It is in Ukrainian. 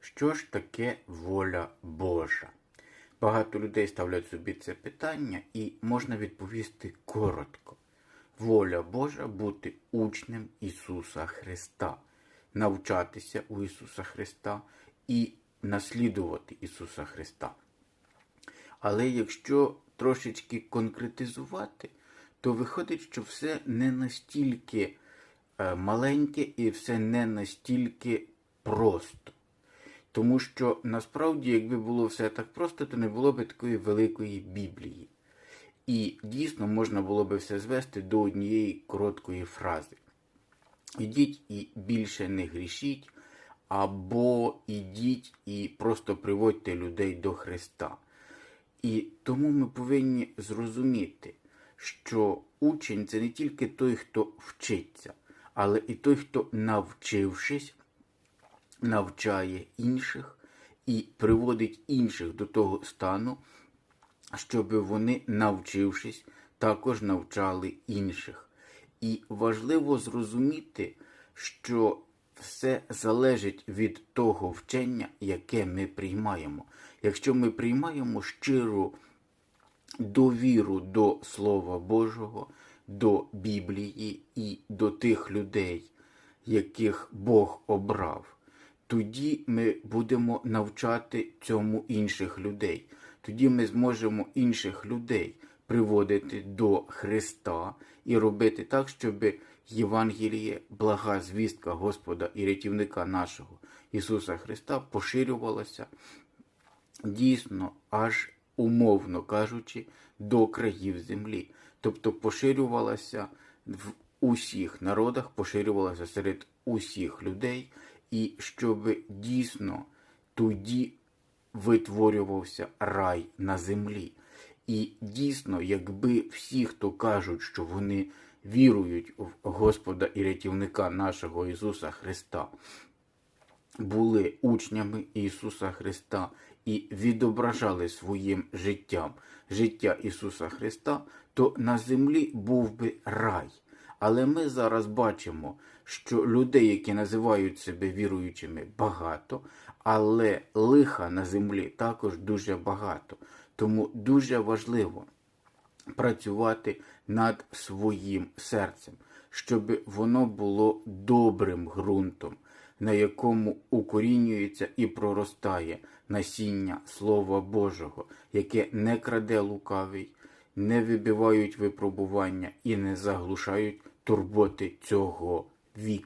Що ж таке воля Божа? Багато людей ставлять собі це питання, і можна відповісти коротко. Воля Божа бути учнем Ісуса Христа, навчатися у Ісуса Христа і наслідувати Ісуса Христа. Але якщо трошечки конкретизувати, то виходить, що все не настільки е, маленьке і все не настільки просто. Тому що насправді, якби було все так просто, то не було б такої великої Біблії. І дійсно можна було би все звести до однієї короткої фрази. Ідіть і більше не грішіть, або ідіть і просто приводьте людей до Христа. І тому ми повинні зрозуміти, що учень це не тільки той, хто вчиться, але і той, хто, навчившись, навчає інших і приводить інших до того стану, щоб вони, навчившись, також навчали інших. І важливо зрозуміти, що все залежить від того вчення, яке ми приймаємо. Якщо ми приймаємо щиру довіру до Слова Божого, до Біблії і до тих людей, яких Бог обрав, тоді ми будемо навчати цьому інших людей. Тоді ми зможемо інших людей приводити до Христа і робити так, щоб Євангеліє, блага звістка Господа і рятівника нашого Ісуса Христа поширювалася дійсно аж умовно кажучи, до країв землі. Тобто поширювалася в усіх народах, поширювалася серед усіх людей, і щоб дійсно тоді витворювався рай на землі. І дійсно, якби всі, хто кажуть, що вони вірують в Господа і рятівника нашого Ісуса Христа, були учнями Ісуса Христа і відображали своїм життям життя Ісуса Христа, то на землі був би рай. Але ми зараз бачимо, що людей, які називають себе віруючими, багато, але лиха на землі також дуже багато. Тому дуже важливо працювати над своїм серцем, щоб воно було добрим ґрунтом, на якому укорінюється і проростає насіння Слова Божого, яке не краде лукавий, не вибивають випробування і не заглушають турботи цього віку.